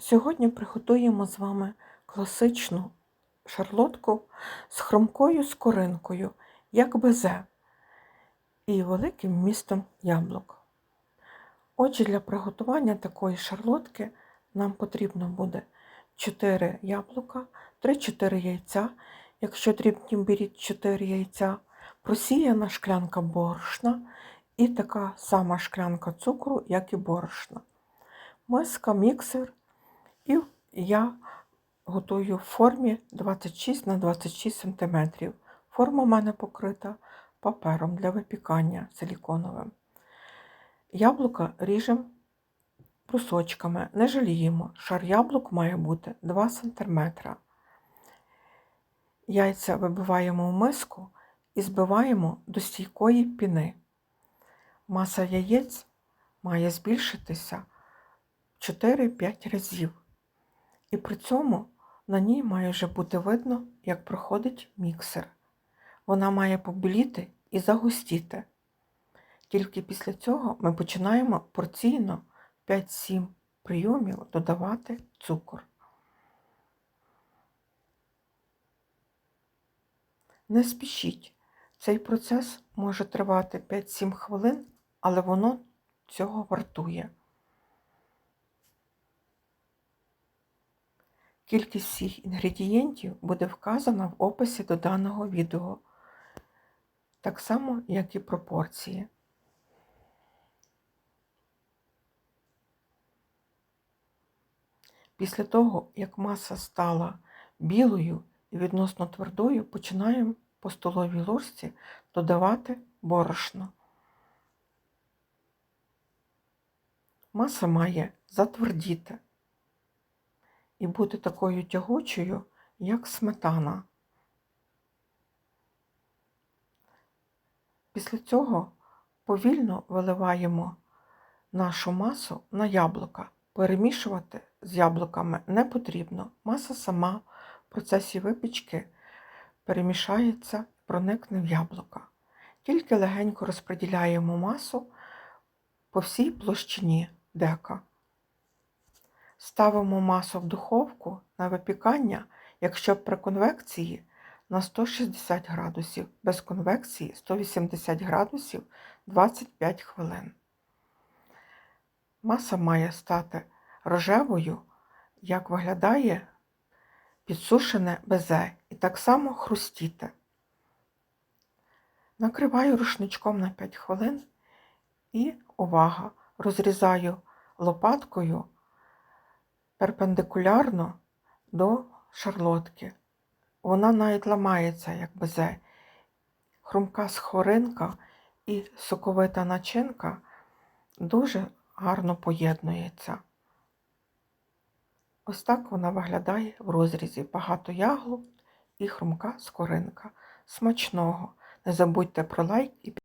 Сьогодні приготуємо з вами класичну шарлотку з хромкою скоринкою, як безе, і великим вмістом яблук. Отже, для приготування такої шарлотки нам потрібно буде 4 яблука, 3-4 яйця. Якщо дрібні беріть 4 яйця, просіяна шклянка борошна і така сама шклянка цукру, як і борошна. Миска, міксер, і я готую в формі 26 на 26 см. Форма в мене покрита папером для випікання силіконовим. Яблука ріжемо брусочками, не жаліємо. Шар яблук має бути 2 см. Яйця вибиваємо в миску і збиваємо до стійкої піни. Маса яєць має збільшитися 4-5 разів. І при цьому на ній має вже бути видно, як проходить міксер. Вона має побіліти і загустіти. Тільки після цього ми починаємо порційно 5-7 прийомів додавати цукор. Не спішіть. Цей процес може тривати 5-7 хвилин, але воно цього вартує. Кількість всіх інгредієнтів буде вказана в описі до даного відео, так само, як і пропорції. Після того, як маса стала білою і відносно твердою, починаємо по столовій ложці додавати борошно. Маса має затвердіти і бути такою тягучою, як сметана. Після цього повільно виливаємо нашу масу на яблука. Перемішувати з яблуками не потрібно. Маса сама в процесі випічки перемішається, проникне в яблука. Тільки легенько розподіляємо масу по всій площині дека. Ставимо масу в духовку на випікання, якщо при конвекції на 160 градусів, без конвекції 180 градусів 25 хвилин. Маса має стати рожевою, як виглядає підсушене безе, і так само хрустіти. Накриваю рушничком на 5 хвилин і, увага, розрізаю лопаткою перпендикулярно до шарлотки. Вона навіть ламається, як безе. Хрумка схоринка і соковита начинка дуже гарно поєднується. Ось так вона виглядає в розрізі. Багато яглу і хрумка скоринка. Смачного! Не забудьте про лайк і